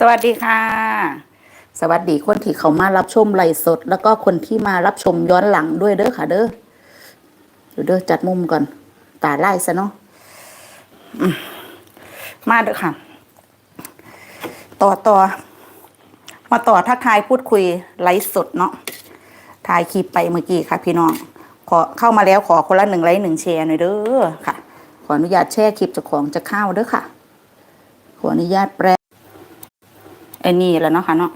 สวัสดีค่ะ สวัสดีคนที่เขามารับชมไลฟ์สด แล้วก็คนที่มารับชมย้อนหลังด้วยเด้อค่ะ เด้อเดี๋ยวเด้อจัดมุมก่อน ตาไล่ซะเนาะอืมมาเด้อค่ะ ต่อต่อมาต่อทักทายพูดคุยไลฟ์สดเนาะถ่ายคลิปไปเมื่อกี้ค่ะ พี่น้อง ขอเข้ามาแล้วขอคนละหนึ่งไลค์หนึ่งแชร์หน่อยเด้อค่ะ ขออนุญาตแชร์คลิปเจากของจะเข้าเด้อค่ะ ขออนุญาตแปรไอ้นี่แหล้วเนาะค่ะเนาะ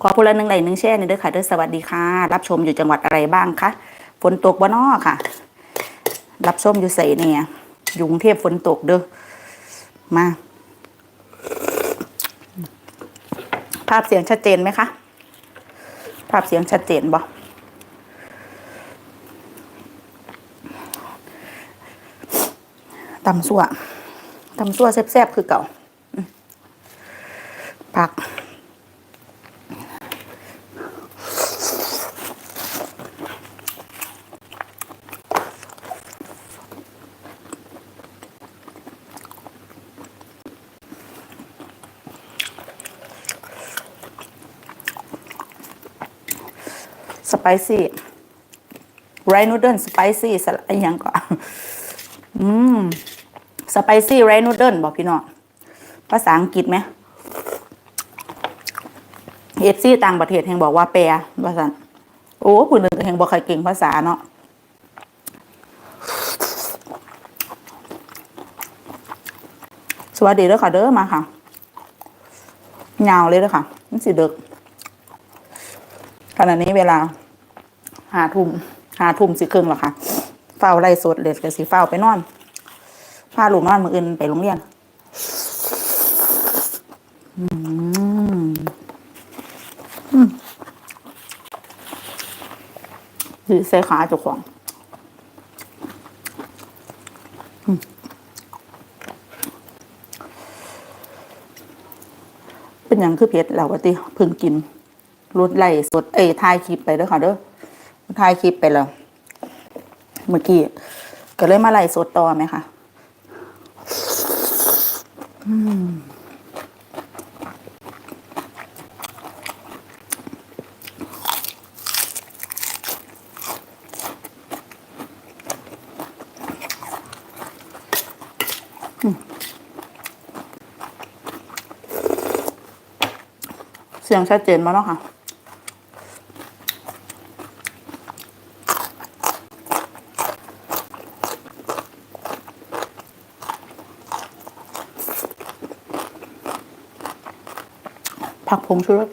ขอพละหนึ่งไหลหนึ่งแช่นี่อยเด้อค่ะเด้อสวัสดีค่ะ รับชมอยู่จังหวัดอะไรบ้างคะฝนตกบ่นอค่ะ รับชมอยู่ใส่เนี่ยยุงเทพฝนตกเด้อมา ภาพเสียงชัดเจนไหมคะ ภาพเสียงชัดเจนบ่ตำซั่วตำซั่วแซ่บๆคือเก่า สไปซี่ไรนูเดิลสไปซี่สไรอย่างก่อนอืมสไปซี่ไรนูเดิลบอกพี่น้องภาษาอังกฤษไหมเอฟซีต่างประเทศแห่งบอกว่าแปลภาษาโอ้ผู้หนึ่งแห่งบอกใครเก่งภาษาเนาะสวัสดีเด้อค่ะเด้อมาค่ะยาวเลยเด้อค่ะมันสิเด็กขณะนี้เวลา หาทุ่มหาทุ่มสิครึ่งแล้วค่ะเฝ้าไล่สดเลยกับสิเฝ้าไปนอนพาลูกนอนมืออื่นไปโรงเรียนอืมหรือใส่ขาจ้าของอืมเป็นอย่างคือเพชรเราก็ติเพิ่งกินรดไล่สดเอ้ยถ่ายคลิปไปเด้อค่ะเด้อ ถ่ายคลิปไปแล้ว เมื่อกี้ก็เลยมาไล่สดต่อไหมคะเสียงชัดเจนมาแล้วค่ะ งชูรส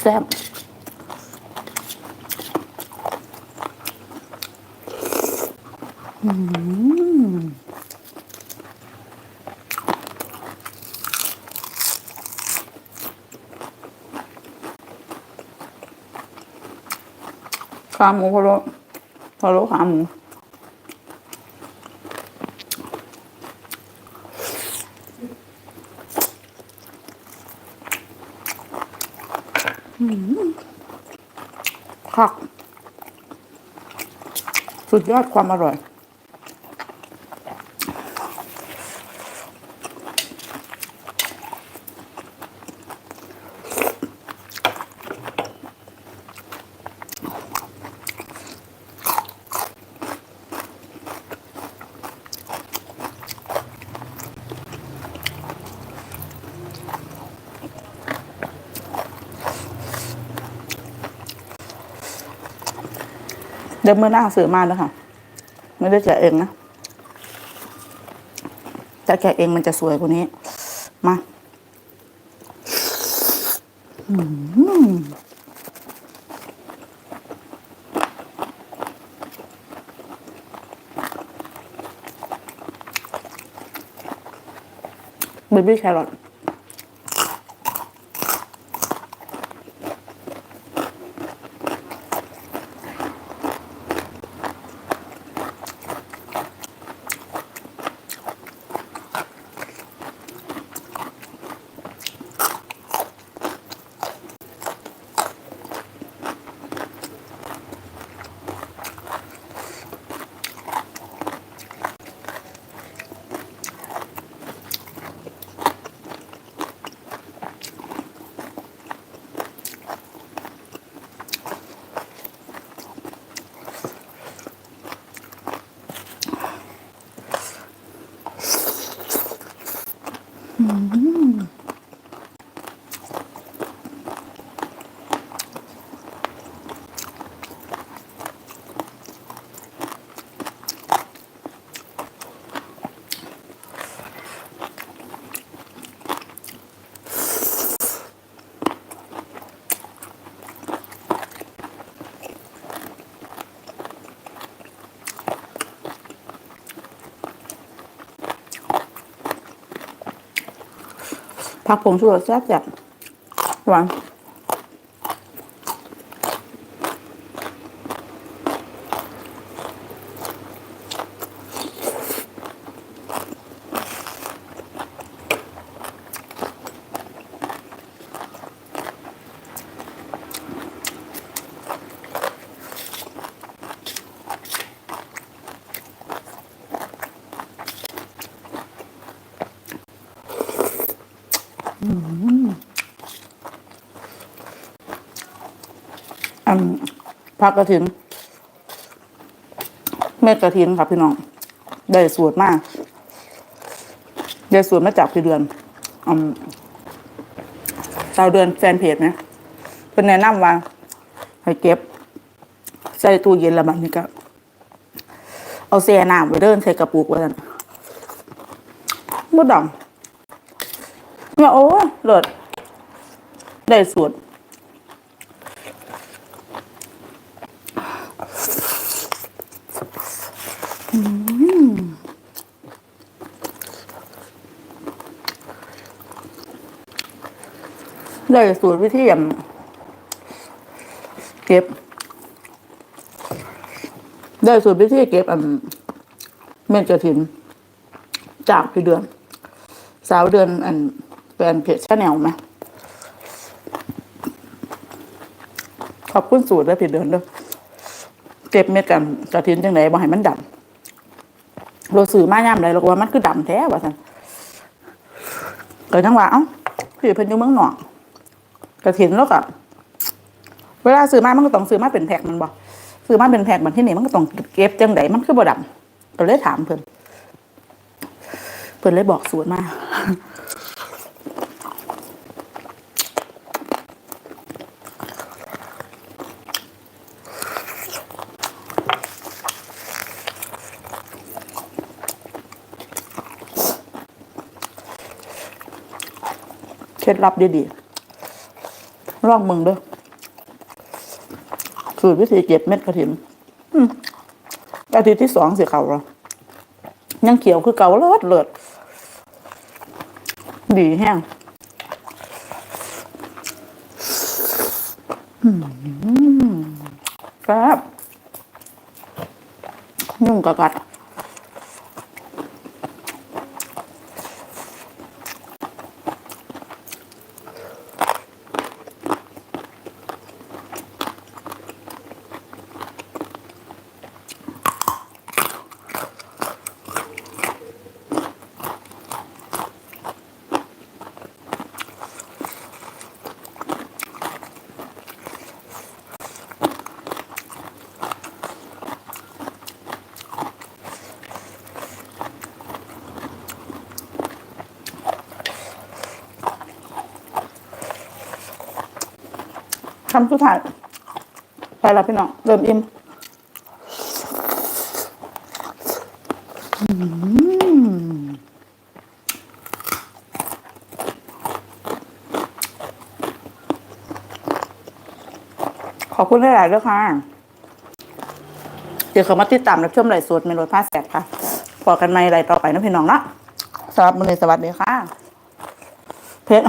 แซ่บอืมขาหมูพะโล้พะโล้ขาหมู คัก สุดยอดความอร่อย ได้เมื่อน่างสื่อมาแล้วค่ะ ไม่ได้แกะเองนะถ้าแกะเองมันจะสวยกว่านี้ มาเบบี้แครอท ผักผงชูรสแซ่บแบบหวาน ผักกระถิน เม็ดกระถินค่ะพี่น้อง ได้สูตรมาก ได้สูตรมาจากพี่เดือนอสาวเดือนแฟนเพจนะเป็นแนะนำว่า ให้เก็บ ใส่ตู้เย็นล้วมันนี่ก็เอาแช่น้ำไว้เดินใส่กระปุกไว้กันบ่ดำเนี่ยโอ้ยเลิศได้สูตร ได้สูตรวิธีเก็บ ได้สูตรวิธีเก็บอันเม็ดกระถิน จากพี่เดือน สาวเดือนอันแฟนเพจชาแนลไหมขอบคุณสูตรด้วยพี่เดือนด้วยเก็บเม็ดกันกระถินจังไหนบ่ให้มันดำเราสื่อมาย่ำใดเราก็ว่ามันคือดำแท้ว่าสันเก็จังว่าเอ้าพี่เพิ่นอยู่เมืองนอก กระถินแล้วก็เวลาซื้อมามันก็ต้องซื้อมาเป็นแพ็คมันบอกซื้อมาเป็นแพ็คมันที่นี่มันก็ต้องเก็บจังไดมันคือบ่ดำก็เลยถามเพิ่นเพิ่นเลยบอกสูตรมาเคล็ดลับดีๆ ลองมึงด้อสูตรวิธีเก็บเม็ดกระถินอาทิตย์ที่สองสิเขาเรอยังเขียวคือเก่าเลิศเลิศดีแห้งครับ ยุ่งกะกัด คำสุดท้ายไปล้วพี่น้องเริ่มอิ่มขอบคุณหลายๆด้วยค่ะเดี๋ยวเขามาติดตามรับชมไลฟ์สดเมโลดผ้าแสบค่ะพอกันในไลต่อไปนะพี่น้องเนาะสำหรับมือนี้สวัสดีค่ะเผ็ด